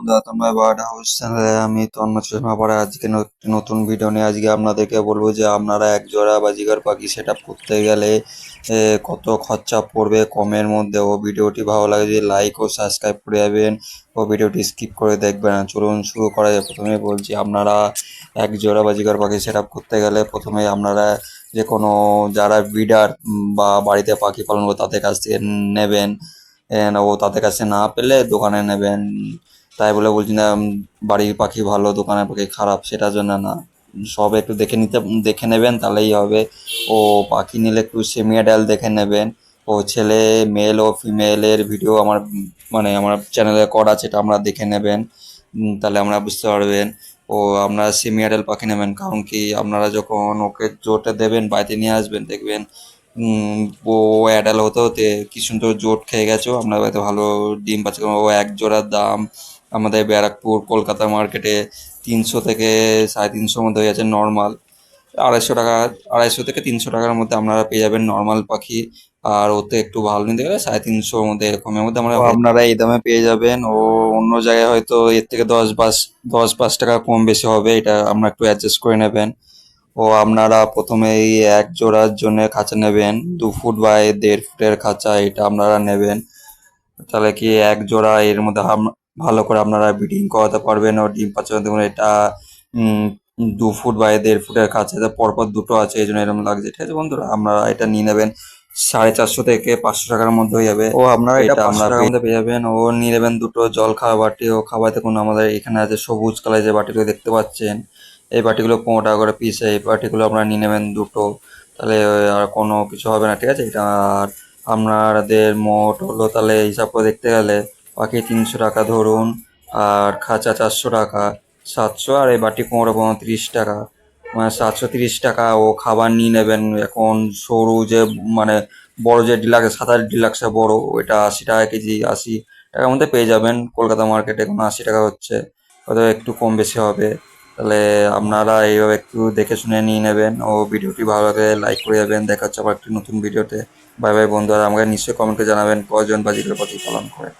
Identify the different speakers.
Speaker 1: বন্ধুরা, তোমরা bird house চ্যানেলে আমি তন্ময় চশমা পরে আজকে একটি নতুন ভিডিও নিয়ে আজকে আপনাদেরকে বলব যে আপনারা এক জোড়া বাজিকার পাখি সেট করতে গেলে কত খরচা পড়বে কমের মধ্যে। ও ভিডিওটি ভালো লাগে যে লাইক ও সাবস্ক্রাইব করে যাবেন, ও ভিডিওটি স্কিপ করে দেখবেন। চলুন শুরু করা যায় প্রথমে বলছি, আপনারা এক জোড়া বাজিকার পাখি সেট করতে গেলে প্রথমে আপনারা যে কোনো যারা ব্রিডার বা বাড়িতে পাখি পালন করে তাদের কাছ থেকে নেবেন। ও তাদের কাছে না পেলে দোকানে নেবেন। তাই বলে বলছি না বাড়ির পাখি ভালো, দোকানের পাখি খারাপ, সেটার জন্য না। সব একটু দেখে নিতে, দেখে নেবেন, তাহলেই হবে। ও পাখি নিলে একটু সেমি অ্যাডাল্ট দেখে নেবেন। ও ছেলে মেল ও ফিমেলের ভিডিও আমার মানে আমার চ্যানেলে করা এটা আমরা দেখে নেবেন। তাহলে আমরা বুঝতে পারবেন। ও আপনারা সেমি পাখি নেবেন, কারণ কি আপনারা যখন ওকে জোরটা দেবেন, বাড়িতে নিয়ে আসবেন, দেখবেন ও অ্যাডাল হতে হতে কি সুন্দর জোট খেয়ে গেছো। আপনার হয়তো ভালো ডিম পাচ্ছে, ও এক জোড়ার দাম আমাদের ব্যারাকপুর, কলকাতা মার্কেটে তিনশো থেকে সাড়ে তিনশোর মধ্যে হয়ে যাচ্ছে নর্মাল আড়াইশো টাকা, আড়াইশো থেকে তিনশো টাকার মধ্যে আপনারা পেয়ে যাবেন নর্মাল পাখি। আর ওতে একটু ভালো নিতে গেলে সাড়ে তিনশোর মধ্যে এরকমের মধ্যে আমরা আপনারা এই দামে পেয়ে যাবেন। ও অন্য জায়গায় হয়তো এর থেকে দশ পাঁচ দশ পাঁচ টাকা কম বেশি হবে, এটা আপনারা একটু অ্যাডজাস্ট করে নেবেন। ও আপনারা প্রথমে এই এক জোড়ার জন্য খাঁচা নেবেন, দু ফুট বাই দেড় ফুটের খাঁচা এটা আপনারা নেবেন। তাহলে কি এক জোড়া এর মধ্যে ভালো করে আপনারা ব্রিডিং করাতে পারবেন ও ডিম পাচ্ছে দেখুন এটা দু ফুট বাই দেড় ফুটের কাছে পরপর দুটো আছে এই জন্য এরকম লাগছে। ঠিক আছে বন্ধুরা আপনারা এটা নিয়ে নেবেন সাড়ে চারশো থেকে পাঁচশো টাকার মধ্যে হয়ে যাবে। ও আপনারা এটা আমরা মধ্যে পেয়ে যাবেন। ও নিয়ে নেবেন দুটো জল খাওয়া বাটি। ও খাবার দেখুন আমাদের এখানে আছে সবুজ কালার যে বাটিগুলো দেখতে পাচ্ছেন এই বাটিগুলো পনেরো টাকা করে পিস এই বাটিগুলো আপনারা নিয়ে নেবেন দুটো। তাহলে আর কোনো কিছু হবে না ঠিক আছে? এটা আর আপনাদের মোট হলো তাহলে হিসাব করে দেখতে গেলে পাখি তিনশো টাকা ধরুন, আর খাঁচা চারশো টাকা, সাতশো, আর এই বাটি পনেরো তিরিশ টাকা। মানে সাতশো তিরিশ টাকা ও খাবার নিয়ে নেবেন, এখন সরু যে মানে বড় যে ডিলাক্স সাতাশ ডিলাক্সে বড়, ওইটা আশি টাকা কেজি, আশি টাকার মধ্যে পেয়ে যাবেন। কলকাতা মার্কেটে এখন আশি টাকা হচ্ছে, হয়তো একটু কম বেশি হবে। তাহলে আপনারা এইভাবে একটু দেখে শুনে নিয়ে নেবেন। ও ভিডিওটি ভালো লাগে লাইক করে যাবেন দেখা হচ্ছে আবার একটি নতুন ভিডিওতে। বাই বাই বন্ধুরা, আমাকে নিশ্চয়ই কমেন্টে জানাবেন, কজন বাজিকার পাখি পালন করে।